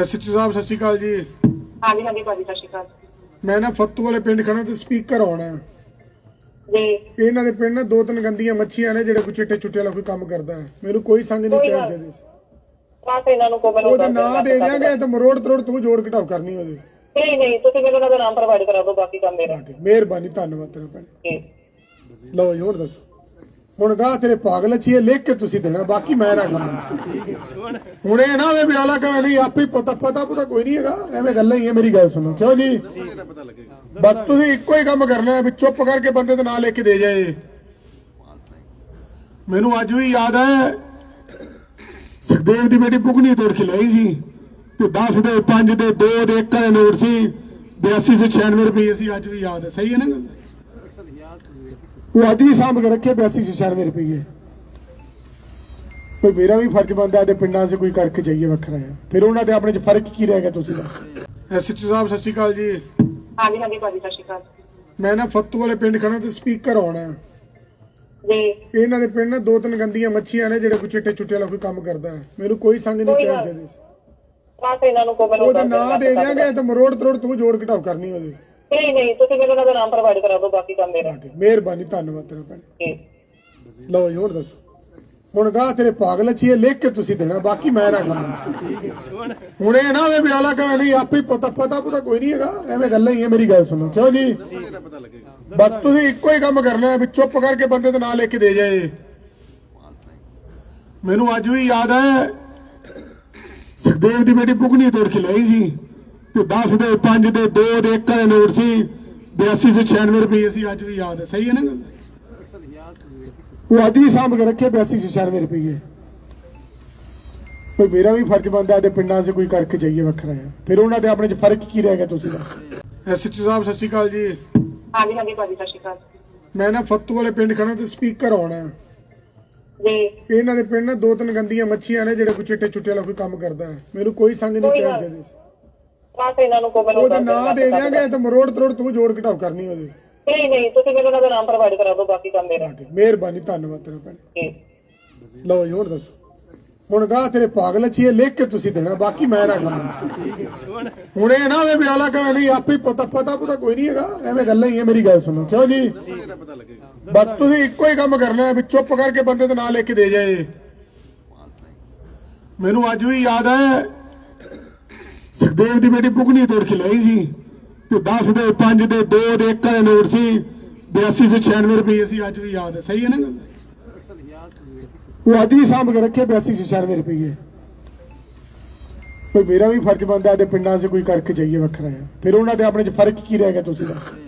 SHO ਸਾਹਿਬ ਸਤਿ ਸ਼੍ਰੀ ਅਕਾਲ ਜੀ। ਹਾਂਜੀ ਹਾਂਜੀ ਭਾਜੀ ਸਤਿ ਸ਼੍ਰੀ ਅਕਾਲ। ਮੈਂ ਨਾ ਫੱਤੂ ਵਾਲੇ ਪਿੰਡ ਖੜਾ ਤੇ ਸਪੀਕਰ ਆਉਣਾ ਹੈ। ਜੀ। ਇਹਨਾਂ ਦੇ ਪਿੰਡ ਨਾ ਦੋ ਤਿੰਨ ਗੰਦੀਆਂ ਮੱਛੀਆਂ ਨੇ ਜਿਹੜੇ ਕੋਈ ਚਿੱਟੇ ਚੁੱਟੇ ਵਾਲਾ ਕੋਈ ਕੰਮ ਕਰਦਾ ਹੈ। ਮੈਨੂੰ ਕੋਈ ਸੰਗ ਨਹੀਂ ਕੋਈ ਚਾਹੀਦੀ ਗੱਲ। ਇਹਦੇ 'ਚ। ਬਸ ਇਹਨਾਂ ਨੂੰ ਕੋ ਮੈਨੂੰ ਉਹਦਾ ਨਾਂ ਦੇ ਦਿਆਂਗੇ। ਤੇ ਮਰੋੜ ਤਰੋੜ ਤੂੰ ਜੋੜ ਘਟਾਓ ਕਰਨੀ ਉਹਦੇ। ਨਹੀਂ ਨਹੀਂ ਤੁਸੀਂ ਮੈਨੂੰ ਉਹਨਾਂ ਦਾ ਨਾਮ ਪ੍ਰੋਵਾਈਡ ਕਰਾ ਦਿਓ ਬਾਕੀ ਕੰਮ ਮੇਰਾ। ਮਿਹਰਬਾਨੀ ਧੰਨਵਾਦ ਤੇਰਾ ਭੈਣ। ਜੀ। ਲਓ ਜੀ ਹੋਰ ਦੱਸੋ। ਹੁਣ ਗਾ ਤੇਰੇ ਪਾਗਲ ਛੀਏ ਲਿਖ ਕੇ ਤੁਸੀਂ ਦੇਣਾ, ਬਾਕੀ ਮੈਂ ਰੱਖਣਾ ਹੁਣ ਇਹ ਨਾ ਵੇ ਵਿਆਲਾ ਕਹੇ ਨਹੀਂ ਆਪੇ ਪਤਾ ਪਤਾ ਪਤਾ ਕੋਈ ਨਹੀਂ ਹੈਗਾ, ਐਵੇਂ ਗੱਲਾਂ ਹੀ ਹੈ ਮੇਰੀ ਗੱਲ ਸੁਣੋ, ਕਿਉਂ ਜੀ? ਬਸ ਤੁਸੀਂ ਇੱਕੋ ਹੀ ਕੰਮ ਕਰਨਾ ਹੈ ਵੀ ਚੁੱਪ ਕਰਕੇ ਬੰਦੇ ਦੇ ਨਾਂ ਲਿਖ ਕੇ ਦੇ ਜਾਏ। ਮੈਨੂੰ ਅੱਜ ਵੀ ਯਾਦ ਹੈ, ਸੁਖਦੇਵ ਦੀ ਬੇਟੀ ਪੁਗਣੀ ਤੋੜ ਕੇ ਲਈ ਸੀ ਤੇ 10 ਦੇ 5 ਦੇ 2 ਦੇ 1 ਦੇ ਨੋਟ ਸੀ 8296 ਰੁਪਏ ਸੀ, ਅੱਜ ਵੀ ਯਾਦ ਹੈ। ਸਹੀ ਹੈ ਨਾ ਗੱਲ? ਉਹ ਅੱਜ ਵੀ ਸਾਂਭ ਕੇ ਰੱਖੇ 8296 ਰੁਪਏ ਕੋਈ ਮੇਰਾ ਵੀ ਫਰਜ਼ ਬਣਦਾ ਤੇ ਪਿੰਡਾਂ 'ਚ ਕੋਈ ਕਰਕੇ ਜਾਈਏ ਵੱਖਰਾ ਹੈ ਫਿਰ ਉਹਨਾਂ ਦੇ ਆਪਣੇ 'ਚ ਫ਼ਰਕ ਕੀ ਰਹਿ ਗਿਆ ਤੁਸੀਂ ਦੱਸੋ ਐਸਐਚਓ ਸਾਹਿਬ ਸਤਿ ਸ਼੍ਰੀ ਅਕਾਲ ਜੀ ਹਾਂਜੀ ਹਾਂਜੀ ਭਾਜੀ ਸਤਿ ਸ਼੍ਰੀ ਅਕਾਲ ਮੈਂ ਨਾ ਫੱਤੂ ਵਾਲੇ ਪਿੰਡ ਖੜਾ ਤੇ ਸਪੀਕਰ ਆਉਣਾ। ਜੀ ਇਹਨਾਂ ਦੇ ਪਿੰਡ ਨਾ ਦੋ ਤਿੰਨ ਗੰਦੀਆਂ ਮੱਛੀਆਂ ਨੇ ਜਿਹੜੇ ਕੋਈ ਚਿੱਟੇ ਚੁੱਟੇ ਵਾਲਾ ਕੋਈ ਕੰਮ ਕਰਦਾ ਹੈ ਮੈਨੂੰ ਕੋਈ ਸੰਗ ਨਹੀਂ ਕੋਈ। ਚਾਹੀਦੀ। ਬਸ ਇਹਨਾਂ ਨੂੰ ਕੋ ਮੈਨੂੰ ਉਹਦਾ ਨਾਂ ਦੇ। ਦਿਆਂਗੇ ਤੇ ਮਰੋੜ ਤਰੋੜ ਤੂੰ ਜੋੜ ਘਟਾਓ ਕਰਨੀ ਉਹਦੇ ਨਹੀਂ ਨਹੀਂ, ਤੁਸੀਂ ਮੈਨੂੰ ਉਹਨਾਂ ਦਾ ਨਾਮ ਪ੍ਰੋਵਾਈਡ ਕਰਾ ਦਿਓ, ਬਾਕੀ ਕੰਮ ਮੇਰਾ। ਬਾਕੀ ਮਿਹਰਬਾਨੀ, ਧੰਨਵਾਦ ਤੇਰਾ ਭੈਣ। ਜੀ ਲਓ ਜੀ, ਹੋਰ ਦੱਸੋ। ਹੁਣ ਗਾ ਤੇਰੇ ਪਾਗਲ ਅੱਛੀ ਲਿਖ ਕੇ ਤੁਸੀਂ ਦੇਣਾ, ਬਾਕੀ ਮੈਂ ਰੱਖਣਾ ਹੁਣ ਇਹ ਨਾ ਵੇ ਵਿਆਲਾ ਕਹੇ ਨਹੀਂ, ਆਪੇ ਹੀ ਪਤਾ ਪਤਾ ਪਤਾ ਕੋਈ ਨਹੀਂ ਹੈਗਾ। ਐਵੇਂ ਗੱਲਾਂ ਹੀ ਹੈ, ਮੇਰੀ ਗੱਲ ਸੁਣੋ। ਕਿਉਂ ਜੀ? ਬਸ ਤੁਸੀਂ ਇੱਕੋ ਹੀ ਕੰਮ ਕਰਨਾ ਹੈ, ਵੀ ਚੁੱਪ ਕਰਕੇ ਬੰਦੇ ਦਾ ਨਾਂ ਲਿਖ ਕੇ ਦੇ ਜਾਏ। ਮੈਨੂੰ ਅੱਜ ਵੀ ਯਾਦ ਹੈ, ਸੁਖਦੇਵ ਦੀ ਬੇਟੀ ਪੁਗਣੀ ਤੋੜ ਕੇ ਲਈ ਸੀ। ਤੇ 10 ਦੇ 5 ਦੇ 2 ਦੇ 1 ਦੇ ਨੋਟ ਸੀ 8296 ਰੁਪਏ ਸੀ ਅੱਜ ਵੀ ਯਾਦ ਹੈ। ਸਹੀ ਹੈ ਨਾ ਗੱਲ? ਉਹ ਅੱਜ ਵੀ ਸਾਂਭ ਕੇ ਰੱਖੇ 8296 ਰੁਪਏ। ਕੋਈ ਮੇਰਾ ਵੀ ਫਰਜ਼ ਬਣਦਾ ਤੇ ਪਿੰਡਾਂ 'ਚ ਕੋਈ ਕਰਕੇ ਜਾਈਏ ਵੱਖਰਾ ਹੈ ਫਿਰ ਉਹਨਾਂ ਦੇ ਆਪਣੇ 'ਚ ਫ਼ਰਕ ਕੀ ਰਹਿ ਗਿਆ ਤੁਸੀਂ ਦੱਸੋ। ਐਸਐਚਓ ਸਾਹਿਬ ਸਤਿ ਸ਼੍ਰੀ ਅਕਾਲ ਜੀ। ਹਾਂਜੀ ਹਾਂਜੀ ਭਾਜੀ ਸਤਿ ਸ਼੍ਰੀ ਅਕਾਲ। ਮੈਂ ਨਾ ਫੱਤੂ ਵਾਲੇ ਪਿੰਡ ਖੜਾ ਤੇ ਸਪੀਕਰ ਆਉਣਾ। ਜੀ। ਇਹਨਾਂ ਦੇ ਪਿੰਡ ਨਾ ਦੋ ਤਿੰਨ ਗੰਦੀਆਂ ਮੱਛੀਆਂ ਨੇ ਜਿਹੜੇ ਕੋਈ ਚਿੱਟੇ ਚੁੱਟੇ ਵਾਲਾ ਕੋਈ ਕੰਮ ਕਰਦਾ ਮੈਨੂੰ ਕੋਈ ਸੰਗ ਨਹੀਂ। ਚਾਹੀਦੀ। ਬਸ ਇਹਨਾਂ ਨੂੰ ਕੋ ਮੈਨੂੰ ਉਹਦਾ ਦੱਸ ਦਿਓ, ਨਾਂ ਬਸ ਦੇ। ਦਿਆਂਗੇ ਤੇ ਮਰੋੜ ਤਰੋੜ ਤੂੰ ਜੋੜ ਘਟਾਓ ਕਰਨੀ ਉਹਦੇ। ਨਹੀਂ ਨਹੀਂ ਤੁਸੀਂ ਮੈਨੂੰ ਉਹਨਾਂ ਦਾ ਨਾਮ ਪ੍ਰੋਵਾਈਡ ਕਰਾ ਦਿਓ ਬਾਕੀ ਕੰਮ ਮੇਰਾ। ਬਾਕੀ ਮਿਹਰਬਾਨੀ ਧੰਨਵਾਦ ਤੇਰਾ ਭੈਣ। ਜੀ ਲਓ ਜੀ ਹੋਰ ਦੱਸੋ। ਹੁਣ ਗਾ ਤੇਰੇ ਪਾਗਲ ਹੈ ਲਿਖ ਕੇ ਤੁਸੀਂ ਦੇਣਾ ਬਾਕੀ ਮੈਂ ਰੱਖਣਾ ਹੁਣ ਇਹ ਨਾ ਵੇ ਵਿਆਲਾ ਕਹੇ ਨਹੀਂ ਆਪੇ ਪਤਾ ਪਤਾ ਪਤਾ ਕੋਈ ਨਹੀਂ ਹੈਗਾ। ਐਵੇਂ ਗੱਲਾਂ ਹੀ ਹੈ ਮੇਰੀ ਗੱਲ ਸੁਣੋ ਕਿਉਂ ਜੀ? ਬਸ ਤੁਸੀਂ ਇੱਕੋ ਹੀ ਕੰਮ ਕਰਨਾ ਹੈ ਵੀ ਚੁੱਪ ਕਰਕੇ ਬੰਦੇ ਦੇ ਨਾਂ ਲਿਖ ਕੇ ਦੇ ਜਾਏ। ਮੈਨੂੰ ਅੱਜ ਵੀ ਯਾਦ ਹੈ ਸੁਖਦੇਵ ਦੀ ਬੇਟੀ ਪੁਗਣੀ ਤੋੜ ਕੇ ਲਈ ਸੀ। ਤੇ 10 ਦੇ 5 ਦੇ 2 ਦੇ 1 ਦੇ ਨੋਟ ਸੀ। 8296 ਰੁਪਏ ਸੀ, ਅੱਜ ਵੀ ਯਾਦ ਹੈ। ਸਹੀ ਹੈ ਨਾ ਉਹ ਅੱਜ ਵੀ ਸਾਂਭ ਕੇ ਰੱਖੇ 8296 ਰੁਪਏ। ਕੋਈ ਮੇਰਾ ਵੀ ਫਰਜ਼ ਬਣਦਾ ਤੇ ਪਿੰਡਾਂ 'ਚ ਕੋਈ ਕਰਕੇ ਜਾਈਏ ਵੱਖਰਾ। ਹੈ ਫਿਰ ਉਹਨਾਂ ਦੇ ਆਪਣੇ 'ਚ ਫ਼ਰਕ ਕੀ ਰਹਿ ਗਿਆ ਤੁਸੀਂ ਦੱਸੋ।